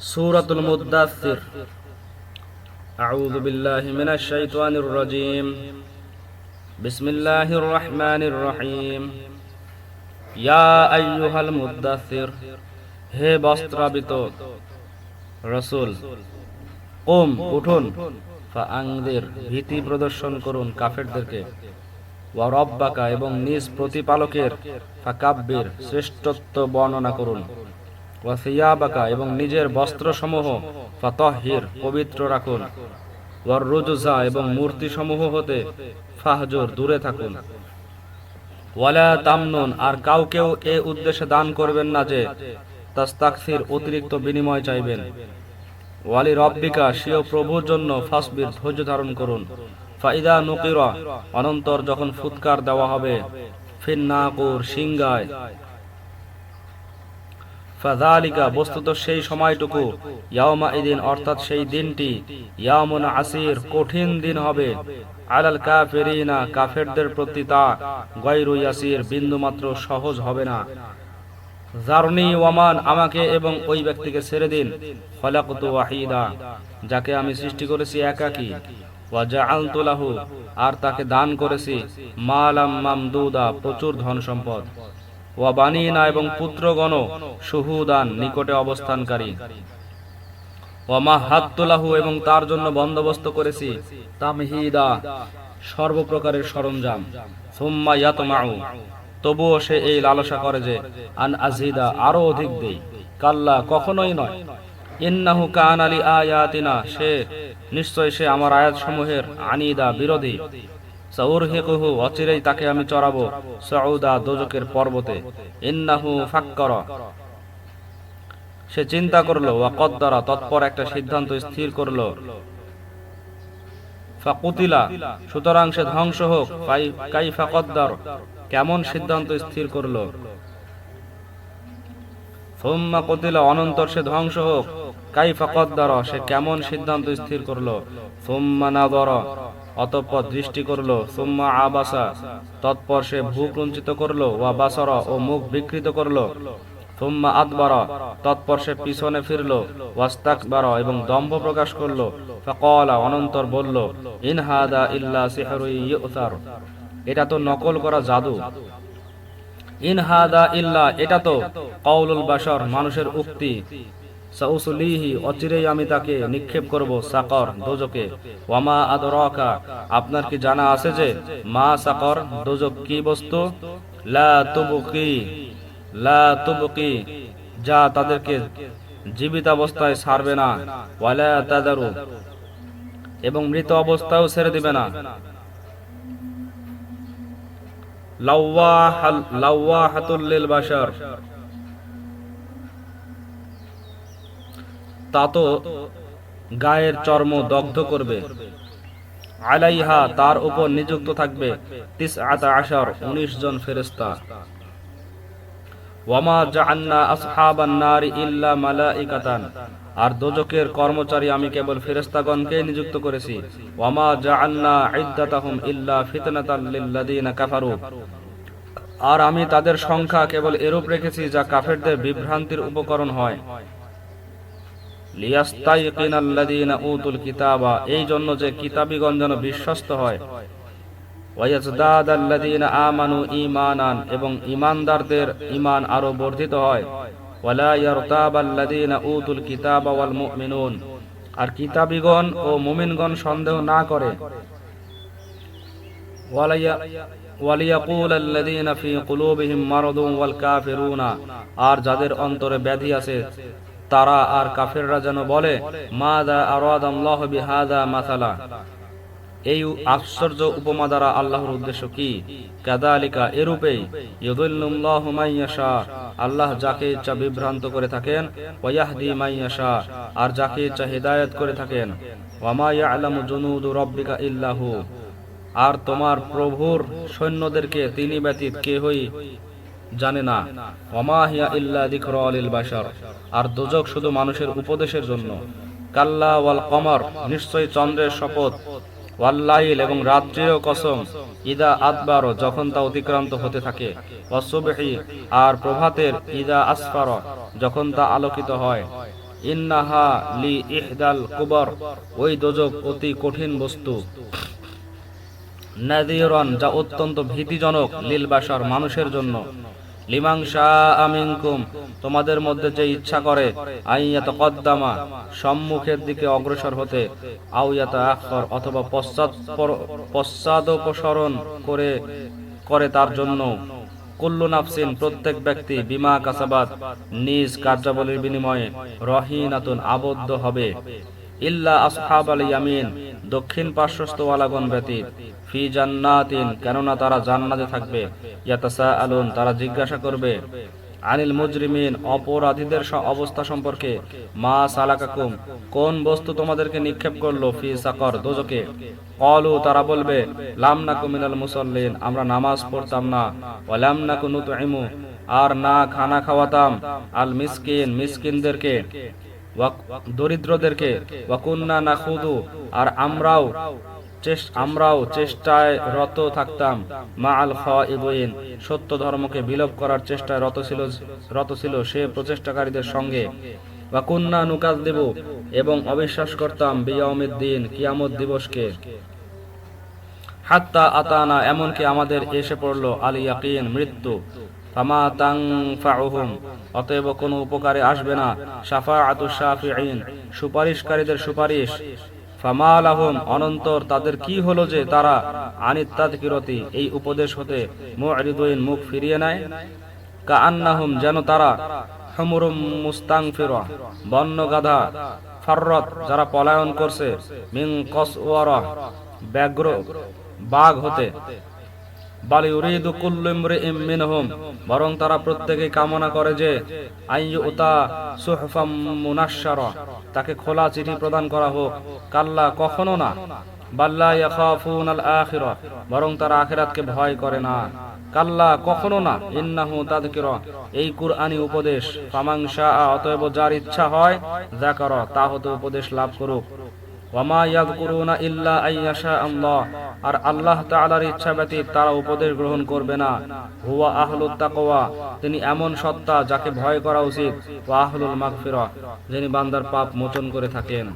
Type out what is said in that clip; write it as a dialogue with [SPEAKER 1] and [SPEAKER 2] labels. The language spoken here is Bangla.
[SPEAKER 1] سورة المدثر أعوذ بالله من الشيطان الرجيم بسم الله الرحمن الرحيم يا أيها المدثر হে বস্ত্রাবিত রসুল ওম উঠুন ফাআংদের ভীতি প্রদর্শন করুন কাফেরদেরকে ওয়া রব্বাকা এবং নিজ প্রতিপালকের ফাকাব্বির শ্রেষ্ঠত্ব বর্ণনা করুন ওয়া সিয়াবাকা, এবং নিজের বস্ত্রসমূহ ফাতহির, পবিত্র রাখুন। ওয়ার রুজুজা, এবং মূর্তিসমূহ হতে ফাহজুর, দূরে থাকুন। ওয়ালা তামনুন, আর কাউকেও এ উদ্দেশ্যে দান করবেন না যে তাস্তাকসির অতিরিক্ত বিনিময় চাইবেন। ওয়ালি রব্বিকা সিও প্রভুর জন্য ফাসবির ধৈর্য ধারণ করুন। ফাইদা নুকিরা, অনন্তর যখন ফুৎকার দেওয়া হবে, ফিন্নাকুর, সিংগায় ফাযালিকা বস্তুত সেই সময়টুকু ইয়াওমা ইদিন অর্থাৎ সেই দিনটি, ইয়ামুন আসির, কঠিন দিন হবে। আলাল কাফিরিনা, কাফেরদের প্রতি তা গায়রু ইয়াসির, বিন্দুমাত্র সহজ হবে না। জারনি ওয়ামান, আমাকে এবং ওই ব্যক্তিকে ছেড়ে দিন। খলাকতু ওয়াহিদা, যাকে আমি সৃষ্টি করেছি একাকী। ওয়া জাআলতু লাহু, আর তাকে দান করেছি। মালাম মামদুদা, প্রচুর ধন সম্পদ ওয়া বানিনা এবং পুত্রগণ সুহুদান নিকটে অবস্থানকারী। ওয়া মাহাত্তুলাহু এবং তার জন্য বন্দোবস্ত করেছি তামহিদা, সর্বপ্রকারের সরঞ্জাম। সুম্মা ইয়াতমাউ। তবুও সে এই লালসা করে যে, আন আজিদা আরও অধিক দেই। কাল্লা, কখনোই নয়। ইন্নাহু কান আলী আয়াতিনা। সে, নিশ্চয় সে আমার আয়াত সমূহের আনিদা, বিরোধী। অচিরেই তাকে আমি চড়াবো সউদা দোজকের পর্বতে। ইন্নাহু ফাক্কর। সে চিন্তা করল, ওয়া কদ্দারা, তৎপর একটা সিদ্ধান্ত স্থির করল। সুতরাং সে ধ্বংস হোক, কাই ফাকদ্দার কেমন সিদ্ধান্ত স্থির করল। সোম্মা কতিলা, অনন্তর সে ধ্বংস হোক কাই ফাকদ্দার সে কেমন সিদ্ধান্ত স্থির করল। সোম্মা নাদর অতঃপর দৃষ্টি করল, সোম্মা আবাসা। তৎপর সে ভূকুঞ্চিত করল, ওয়া বাসর। ও মুখ বিকৃত করল, সোম্মা আদবার। তৎপর সে পিছনে ফিরলো, ওয়াস্তাকবার। এবং দম্ভ প্রকাশ করল, ফাকলা। অনন্তর বলল ইনহাদা ইল্লা সিহরুই ইউসার। এটা তো নকল করা জাদু। ইনহাদা ইল্লা। এটা তো কৌলুল বাসর মানুষের উক্তি। অচিরেই আমি তাকে নিক্ষেপ করব, সাকর দোজকে ওয়ামা আদরকা, আপনার কি জানা আছে যে, মা সাকর দোজক কি বস্তু? লা তুবকি লা তুবকি, যা তাদেরকে জীবিত অবস্থায় ছাড়বে না। ওয়ালা তাদারু, এবং মৃত অবস্থায়ও ছেড়ে দিবে না। তা তো গায়ের চর্ম দগ্ধ করবে। আলাইহা তার উপর নিযুক্ত থাকবে। তিস আতা আশার উনিশ জন ফেরেস্তা আর দোজকের কর্মচারী আমি কেবল ফেরেশতাগণকে নিযুক্ত করেছি। ওয়ামা কাফারু। আর আমি তাদের সংখ্যা কেবল এরূপ রেখেছি যা কাফেরদের বিভ্রান্তির উপকরণ হয়। কিতাবা, এই জন্য যে কিতাবীগণ যেন বিশ্বস্ত হয়। আমানু এবং ঈমানদারদের ঈমান আরও বর্ধিত হয়। কিতাবা আর কিতাবীগণ ও মুমিনগণ সন্দেহ না করে। আর যাদের অন্তরে ব্যাধি আছে তারা আর কাফেররা যেন বলে, মাদা আরাদাল্লাহু বিহাদা মাসালা। এই আশ্চর্য উপমা দ্বারা আল্লাহর উদ্দেশ্য কি? কাদালিকা এরূপেই ইউদুল্লুল্লাহু মাইয়াশা আল্লাহ যাকে ইচ্ছা বিভ্রান্ত করে থাকেন ওয়াহদি মাইয়াশা আর যাকে ইচ্ছা হিদায়াত করে থাকেন, ওয়ামা ইয়ালামু জুনুদু রাব্বিকা ইল্লাহু। আর তোমার প্রভুর সৈন্যদেরকে তিনি ব্যতীত কেহই জানে না। ওমা হিয়া ইল্লা আর দোজক শুধু মানুষের উপদেশের জন্য। কাল্লা ওয়াল কমর নিশ্চয় চন্দ্রের শপথ। ওয়াল্লাইল এবং রাত্রিরও কসম, ইদা আদবার যখন তা অতিক্রান্ত হতে থাকে। আর প্রভাতের ইদা আসফার যখন তা আলোকিত হয়। ইন্নাহা লি ইহদাল কুবর, ওই দোজক অতি কঠিন বস্তু। নাদিরন যা অত্যন্ত ভীতিজনক লিলবাসার মানুষের জন্য। লিমাং আমিনকুম তোমাদের মধ্যে যে ইচ্ছা করে আইয়াত কদ্দামা সম্মুখের দিকে অগ্রসর হতে আউয়াত আখর অথবা পশ্চাৎ পশ্চাদপসরণ করে করে তার জন্য। কুল্লু নাফসিন, প্রত্যেক ব্যক্তি বিমা কাসাবাদ নিজ কার্যাবলীর বিনিময়ে রহিনাতুন আবদ্ধ হবে। ইল্লা আসহাব আল ইয়ামিন, দক্ষিণ পার্শ্বস্থ ওয়ালাগন ব্যতীত, ফি জান্নাতিন, কেননা তারা জান্নাতে থাকবে। ইয়াতাসা আলুন তারা জিজ্ঞাসা করবে, আনিল মুজরিমিন, অপরাধীদের অবস্থা সম্পর্কে, মা সালাকাকুম, কোন বস্তু তোমাদেরকে নিক্ষেপ করল? ফি সাকর দোজকে কলু তারা বলবে, লাম নাকু মিনাল মুসল্লিন, আমরা নামাজ পড়তাম না। ওয়ালাম নাকু নুতইমু আর না খানা খাওয়াতাম। আল মিসকিন, মিসকিনদেরকে। দরিদ্রদেরকে, ওয়াকুন্না নাখুদু আর আমরাও আমরাও চেষ্টায় রত থাকতাম। মা আল খাইবুইন সত্য ধর্মকে বিলোপ করার চেষ্টায় রত ছিল রত ছিল সে প্রচেষ্টাকারীদের সঙ্গে। ওয়াকুন্না নুকাজ দেব এবং অবিশ্বাস করতাম বিয়মের দিন কিয়ামত দিবসকে। হাত্তা আতানা, এমনকি আমাদের এসে পড়ল আল ইয়াকিন মৃত্যু। ফামা তাংফাউহুম অতএব কোনো উপকারে আসবে না। শাফাআতু শাফিঈন, সুপারিশকারীদের সুপারিশ। ফামা লাহুম, অনন্তর তাদের কি হলো যে তারা আনিত তাদকিরতি, এই উপদেশ হতে মুআরিদুইন মুখ ফিরিয়ে নেয়? কাআন্নাহুম, যেন তারা হুমুরুম মুস্তাংফিরা বন্য গাধা ফাররত, যারা পলায়ন করছে, মিন কসওয়ারা, ব্যাঘ্র, বাঘ হতে। বালি উরিদু কুল্লু ইমরিইম মিনহুম। বরং তারা প্রত্যেকে কামনা করে যে আইয়ুতা সুহফাম মুনাশশারা, তাকে খোলা চিঠি প্রদান করা হোক। কাল্লা, কখনো না। বাল্লা ইয়াখাফুন আল আখিরা বরং তারা আখিরাতকে ভয় করে না। কাল্লা, কখনো না। ইন্নাহু তাদকিরা এই কুরআনী উপদেশ। ফামাং শাআ, অতএব যার ইচ্ছা হয়, যাকার তা হতে উপদেশ লাভ করুক। ওয়ামা ইয়াযকুরুনা ইল্লা আইয়াশা আল্লাহ। আর আল্লাহ তাআলার ইচ্ছা ব্যতীত তারা উপদেশ গ্রহণ করবে না। হুয়া আহলুত তাকওয়া। তিনি এমন সত্তা যাকে ভয় করা উচিত। ওয়া আহলুল মাগফিরা। যিনি বান্দার পাপ মোচন করে থাকেন।